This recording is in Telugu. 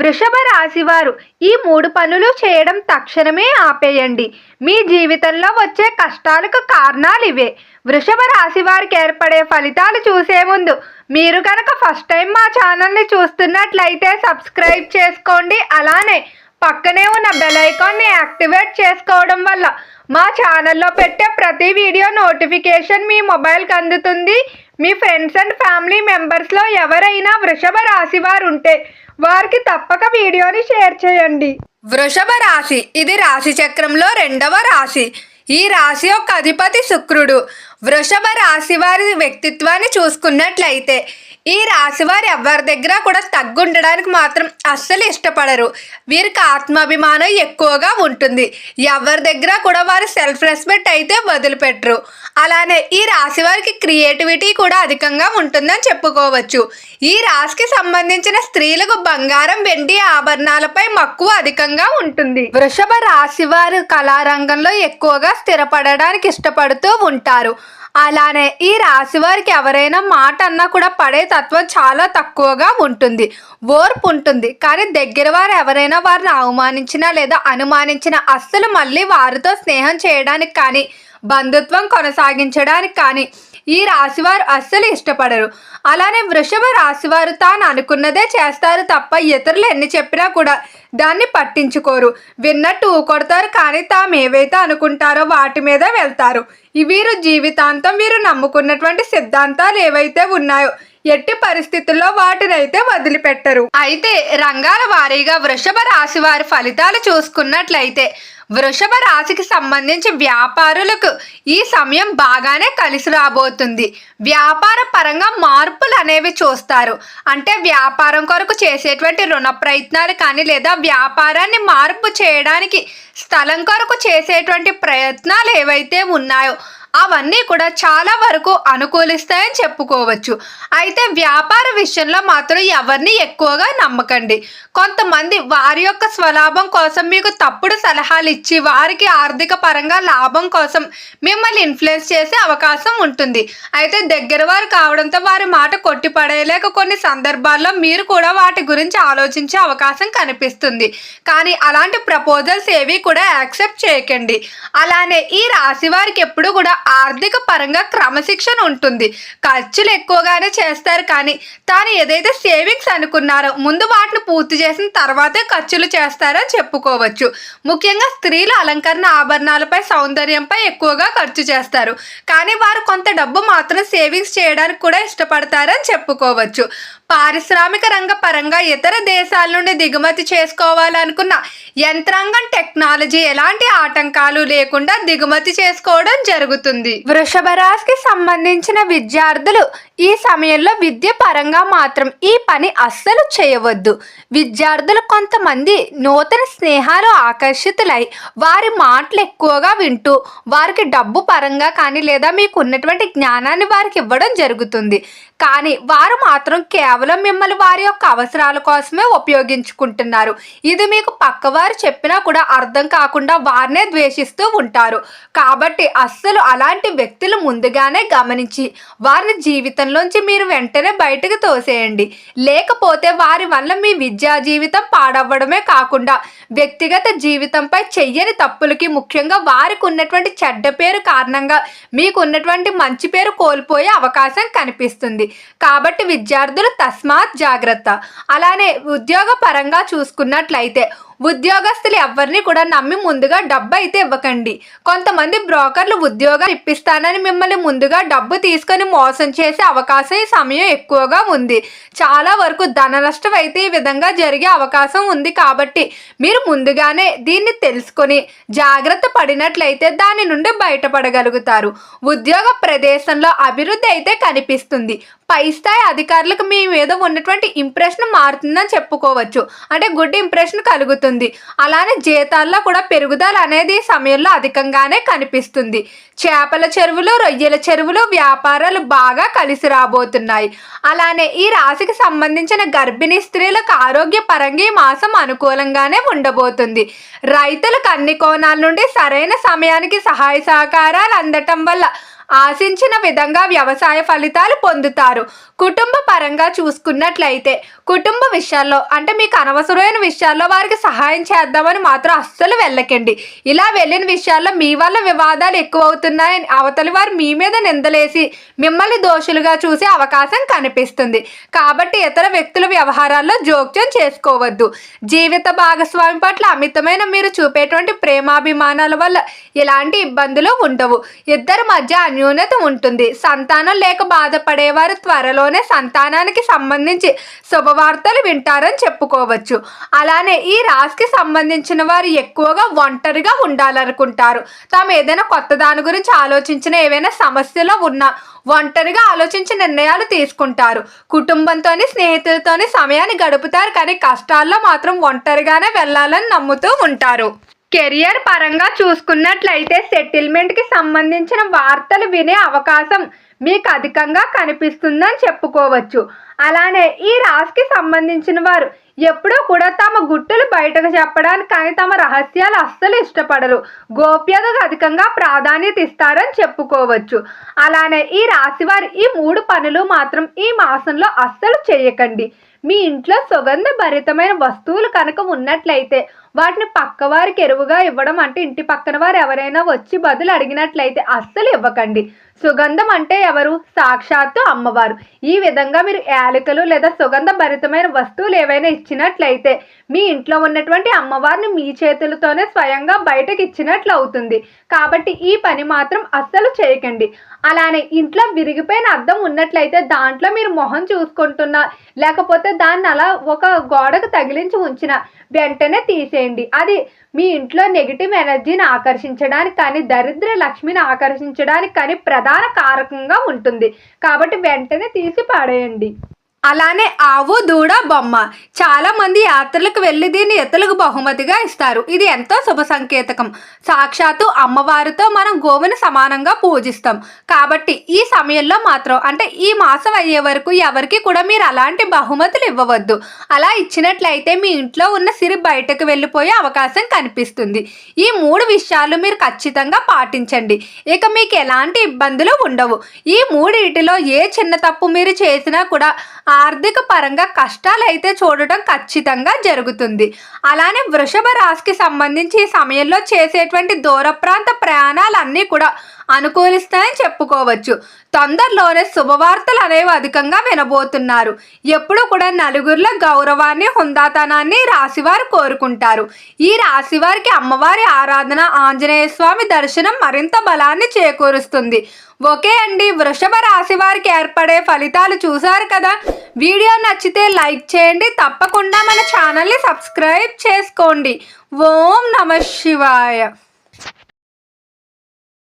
వృషభ రాశివారు ఈ మూడు పనులు చేయడం తక్షణమే ఆపేయండి. మీ జీవితంలో వచ్చే కష్టాలకు కారణాలు ఇవే. వృషభ రాశి వారికి ఏర్పడే ఫలితాలు చూసే ముందు మీరు కనుక ఫస్ట్ టైం మా ఛానల్ని చూస్తున్నట్లయితే సబ్స్క్రైబ్ చేసుకోండి. అలానే పక్కనే ఉన్న బెల్ ఐకాన్ని యాక్టివేట్ చేసుకోవడం వల్ల మా ఛానల్లో పెట్టే ప్రతి వీడియో నోటిఫికేషన్ మీ మొబైల్కి అందుతుంది. మీ ఫ్రెండ్స్ అండ్ ఫ్యామిలీ మెంబర్స్లో ఎవరైనా వృషభ రాశి వారు ఉంటే వారికి తప్పక వీడియోని షేర్ చేయండి. వృషభ రాశి. ఇది రాశి చక్రంలో రెండవ రాశి. ఈ రాశి యొక్క అధిపతి శుక్రుడు. వృషభ రాశి వారి వ్యక్తిత్వాన్ని చూసుకున్నట్లయితే ఈ రాశి వారు ఎవరి దగ్గర కూడా తగ్గుండడానికి మాత్రం అస్సలు ఇష్టపడరు. వీరికి ఆత్మాభిమానం ఎక్కువగా ఉంటుంది. ఎవరి దగ్గర కూడా వారు సెల్ఫ్ రెస్పెక్ట్ అయితే వదిలిపెట్టరు. అలానే ఈ రాశి వారికి క్రియేటివిటీ కూడా అధికంగా ఉంటుందని చెప్పుకోవచ్చు. ఈ రాశికి సంబంధించిన స్త్రీలకు బంగారం వెండి ఆభరణాలపై మక్కువ అధికంగా ఉంటుంది. వృషభ రాశి వారు కళారంగంలో ఎక్కువగా స్థిరపడడానికి ఇష్టపడుతూ ఉంటారు. అలానే ఈ రాశి వారికి ఎవరైనా మాట అన్నా కూడా పడే తత్వం చాలా తక్కువగా ఉంటుంది. ఓర్పు ఉంటుంది. కానీ దగ్గర వారు ఎవరైనా వారిని అవమానించినా లేదా అనుమానించినా అస్సలు మళ్ళీ వారితో స్నేహం చేయడానికి కానీ బంధుత్వం కొనసాగించడానికి కానీ ఈ రాశివారు అస్సలు ఇష్టపడరు. అలానే వృషభ రాశివారు తాను అనుకున్నదే చేస్తారు తప్ప ఇతరులు ఎన్ని చెప్పినా కూడా దాన్ని పట్టించుకోరు. విన్నట్టు కొడతారు కానీ తాము ఏవైతే అనుకుంటారో వాటి మీద వెళ్తారు. వీరు జీవితాంతం వీరు నమ్ముకున్నటువంటి సిద్ధాంతాలు ఏవైతే ఉన్నాయో ఎట్టి పరిస్థితుల్లో వాటినైతే వదిలిపెట్టరు. అయితే రంగాల వారీగా వృషభ రాశి వారి ఫలితాలు చూసుకున్నట్లయితే వృషభ రాశికి సంబంధించి వ్యాపారులకు ఈ సమయం బాగానే కలిసి రాబోతుంది. వ్యాపార పరంగా మార్పులు అనేవి చూస్తారు. అంటే వ్యాపారం కొరకు చేసేటువంటి రుణ ప్రయత్నాలు కానీ లేదా వ్యాపారాన్ని మార్పు చేయడానికి స్థలం కొరకు చేసేటువంటి ప్రయత్నాలు ఏవైతే ఉన్నాయో అవన్నీ కూడా చాలా వరకు అనుకూలిస్తాయని చెప్పుకోవచ్చు. అయితే వ్యాపార విషయంలో మాత్రం ఎవరిని ఎక్కువగా నమ్మకండి. కొంతమంది వారి యొక్క స్వలాభం కోసం మీకు తప్పుడు సలహాలు ఇచ్చి వారికి ఆర్థిక పరంగా లాభం కోసం మిమ్మల్ని ఇన్ఫ్లుయెన్స్ చేసే అవకాశం ఉంటుంది. అయితే దగ్గర వారు కావడంతో వారి మాట కొట్టి పడేయలేక కొన్ని సందర్భాల్లో మీరు కూడా వాటి గురించి ఆలోచించే అవకాశం కనిపిస్తుంది. కానీ అలాంటి ప్రపోజల్స్ ఏవి కూడా యాక్సెప్ట్ చేయకండి. అలానే ఈ రాశి వారికి ఎప్పుడు కూడా ఆర్థిక పరంగా క్రమశిక్షణ ఉంటుంది. ఖర్చులు ఎక్కువగానే చేస్తారు కానీ తాను ఏదైతే సేవింగ్స్ అనుకున్నారో ముందు వాటిని పూర్తి చేసిన తర్వాతే ఖర్చులు చేస్తారని చెప్పుకోవచ్చు. ముఖ్యంగా స్త్రీలు అలంకరణ ఆభరణాలపై సౌందర్యంపై ఎక్కువగా ఖర్చు చేస్తారు. కానీ వారు కొంత డబ్బు మాత్రం సేవింగ్స్ చేయడానికి కూడా ఇష్టపడతారని చెప్పుకోవచ్చు. పారిశ్రామిక రంగ పరంగా ఇతర దేశాల నుండి దిగుమతి చేసుకోవాలనుకున్న యంత్రాంగం టెక్నాలజీ ఎలాంటి ఆటంకాలు లేకుండా దిగుమతి చేసుకోవడం జరుగుతుంది. వృషభ రాశికి సంబంధించిన విద్యార్థులు ఈ సమయంలో విద్య పరంగా మాత్రం ఈ పని అస్సలు చేయవద్దు. విద్యార్థులు కొంతమంది నూతన స్నేహాలు ఆకర్షితులై వారి మాటలు ఎక్కువగా వింటూ వారికి డబ్బు పరంగా కానీ లేదా మీకు ఉన్నటువంటి జ్ఞానాన్ని వారికి ఇవ్వడం జరుగుతుంది. కానీ వారు మాత్రం కేవలం మిమ్మల్ని వారి యొక్క అవసరాల కోసమే ఉపయోగించుకుంటున్నారు. ఇది మీకు పక్కవారు చెప్పినా కూడా అర్థం కాకుండా వారినే ద్వేషిస్తూ ఉంటారు. కాబట్టి అస్సలు అలాంటి వ్యక్తులు ముందుగానే గమనించి వారిని జీవితంలోంచి మీరు వెంటనే బయటకు తోసేయండి. లేకపోతే వారి వల్ల మీ విద్యా జీవితం పాడవ్వడమే కాకుండా వ్యక్తిగత జీవితంపై చెయ్యని తప్పులకి ముఖ్యంగా వారికి ఉన్నటువంటి చెడ్డ పేరు కారణంగా మీకు ఉన్నటువంటి మంచి పేరు కోల్పోయే అవకాశం కనిపిస్తుంది. కాబట్టి విద్యార్థులు తస్మాత్ జాగ్రత్త. అలానే ఉద్యోగ పరంగా చూసుకున్నట్లయితే ఉద్యోగస్తులు ఎవరిని కూడా నమ్మి ముందుగా డబ్బు అయితే ఇవ్వకండి. కొంతమంది బ్రోకర్లు ఉద్యోగాలు ఇప్పిస్తానని మిమ్మల్ని ముందుగా డబ్బు తీసుకొని మోసం చేసే అవకాశం ఈ సమయం ఎక్కువగా ఉంది. చాలా వరకు ధన నష్టం అయితే ఈ విధంగా జరిగే అవకాశం ఉంది కాబట్టి మీరు ముందుగానే దీన్ని తెలుసుకొని జాగ్రత్త పడినట్లయితే దాని నుండి బయటపడగలుగుతారు. ఉద్యోగ ప్రదేశంలో అభివృద్ధి అయితే కనిపిస్తుంది. పై స్థాయి అధికారులకు మీ మీద ఉన్నటువంటి ఇంప్రెషన్ మారుతుందని చెప్పుకోవచ్చు. అంటే గుడ్ ఇంప్రెషన్ కలుగుతుంది. అలానే జీతాల్లో కూడా పెరుగుదల అనేది సమయంలో అధికంగానే కనిపిస్తుంది. చేపల చెరువులు రొయ్యల చెరువులు వ్యాపారాలు బాగా కలిసి రాబోతున్నాయి. అలానే ఈ రాశికి సంబంధించిన గర్భిణీ స్త్రీలకు ఆరోగ్యపరంగా ఈ మాసం అనుకూలంగానే ఉండబోతుంది. రైతులకు అన్ని కోణాల నుండి సరైన సమయానికి సహాయ సహకారాలు అందటం వల్ల ఆశించిన విధంగా వ్యవసాయ ఫలితాలు పొందుతారు. కుటుంబ పరంగా చూసుకున్నట్లయితే కుటుంబ విషయాల్లో అంటే మీకు అనవసరమైన విషయాల్లో వారికి సహాయం చేద్దామని మాత్రం అస్సలు వెళ్ళకండి. ఇలా వెళ్ళిన విషయాల్లో మీ వల్ల వివాదాలు ఎక్కువ అవుతున్నాయని అవతలి వారు మీ మీద నిందలేసి మిమ్మల్ని దోషులుగా చూసే అవకాశం కనిపిస్తుంది. కాబట్టి ఇతర వ్యక్తుల వ్యవహారాల్లో జోక్యం చేసుకోవద్దు. జీవిత భాగస్వామి పట్ల అమితమైన మీరు చూపేటువంటి ప్రేమాభిమానాల వల్ల ఎలాంటి ఇబ్బందులు ఉండవు. ఇద్దరి మధ్య న్యూనత ఉంటుంది సంతానం లేక బాధపడేవారు త్వరలోనే సంతానానికి సంబంధించి శుభవార్తలు వింటారని చెప్పుకోవచ్చు. అలానే ఈ రాశికి సంబంధించిన వారు ఎక్కువగా ఒంటరిగా ఉండాలనుకుంటారు. తాము ఏదైనా కొత్త దాని గురించి ఆలోచించిన ఏవైనా సమస్యలో ఉన్నా ఒంటరిగా ఆలోచించి నిర్ణయాలు తీసుకుంటారు. కుటుంబంతోని స్నేహితులతోని సమయాన్ని గడుపుతారు కానీ కష్టాల్లో మాత్రం ఒంటరిగానే వెళ్ళాలని నమ్ముతూ ఉంటారు. కెరియర్ పరంగా చూసుకున్నట్లయితే సెటిల్మెంట్కి సంబంధించిన వార్తలు వినే అవకాశం మీకు అధికంగా కనిపిస్తుందని చెప్పుకోవచ్చు. అలానే ఈ రాశికి సంబంధించిన వారు ఎప్పుడూ కూడా తమ గుట్టులు బయటకు చెప్పడానికి కానీ తమ రహస్యాలు అస్సలు ఇష్టపడరు. గోప్యతకు అధికంగా ప్రాధాన్యత ఇస్తారని చెప్పుకోవచ్చు. అలానే ఈ రాశి వారు ఈ మూడు పనులు మాత్రం ఈ మాసంలో అస్సలు చేయకండి. మీ ఇంట్లో సుగంధ భరితమైన వస్తువులు కనుక ఉన్నట్లయితే వాటిని పక్కవారికి ఎరువుగా ఇవ్వడం అంటే ఇంటి పక్కన వారు ఎవరైనా వచ్చి బదులు అడిగినట్లయితే అస్సలు ఇవ్వకండి. సుగంధం అంటే ఎవరు? సాక్షాత్తు అమ్మవారు. ఈ విధంగా మీరు యాలకులు లేదా సుగంధ భరితమైన వస్తువులు ఏవైనా ఇచ్చినట్లయితే మీ ఇంట్లో ఉన్నటువంటి అమ్మవారిని మీ చేతులతోనే స్వయంగా బయటకు ఇచ్చినట్లు అవుతుంది. కాబట్టి ఈ పని మాత్రం అస్సలు చేయకండి. అలానే ఇంట్లో విరిగిపోయిన అద్దం ఉన్నట్లయితే దాంట్లో మీరు మొహం చూసుకుంటున్నా లేకపోతే దాన్ని అలా ఒక గోడకు తగిలించి ఉంచిన వెంటనే తీసేయండి. అది మీ ఇంట్లో నెగిటివ్ ఎనర్జీని ఆకర్షించడానికి కానీ దరిద్ర లక్ష్మిని ఆకర్షించడానికి కానీ ప్రధాన కారకంగా ఉంటుంది. కాబట్టి వెంటనే తీసి పాడేయండి. అలానే ఆవు దూడ బొమ్మ. చాలా మంది యాత్రలకు వెళ్ళి దీన్ని ఇతరులకు బహుమతిగా ఇస్తారు. ఇది ఎంతో శుభ సంకేతకం. సాక్షాత్తు అమ్మవారితో మనం గోవుని సమానంగా పూజిస్తాం. కాబట్టి ఈ సమయంలో మాత్రం అంటే ఈ మాసం అయ్యే వరకు ఎవరికి కూడా మీరు అలాంటి బహుమతులు ఇవ్వవద్దు. అలా ఇచ్చినట్లయితే మీ ఇంట్లో ఉన్న సిరి బయటకు వెళ్ళిపోయే అవకాశం కనిపిస్తుంది. ఈ మూడు విషయాలు మీరు ఖచ్చితంగా పాటించండి. ఇక మీకు ఎలాంటి ఇబ్బందులు ఉండవు. ఈ మూడింటిలో ఏ చిన్న తప్పు మీరు చేసినా కూడా ఆర్థిక పరంగా కష్టాలు అయితే చూడటం ఖచ్చితంగా జరుగుతుంది. అలానే వృషభ రాశికి సంబంధించి ఈ సమయంలో చేసేటువంటి దూర ప్రాంత ప్రయాణాలన్నీ కూడా అనుకూలిస్తాయని చెప్పుకోవచ్చు. తొందరలోనే శుభవార్తలు అనేవి అధికంగా వినబోతున్నారు. ఎప్పుడు కూడా నలుగురిలో గౌరవాన్ని హుందాతనాన్ని రాశివారు కోరుకుంటారు. ఈ రాశివారికి అమ్మవారి ఆరాధన ఆంజనేయ స్వామి దర్శనం మరింత బలాన్ని చేకూరుస్తుంది. ఓకే అండి వృషభ రాశి వారికి ఏర్పడే ఫలితాలు చూసారు కదా? వీడియో నచ్చితే లైక్ చేయండి తప్పకుండా మన ఛానల్ని సబ్స్క్రైబ్ చేసుకోండి. ఓం నమ శివాయ.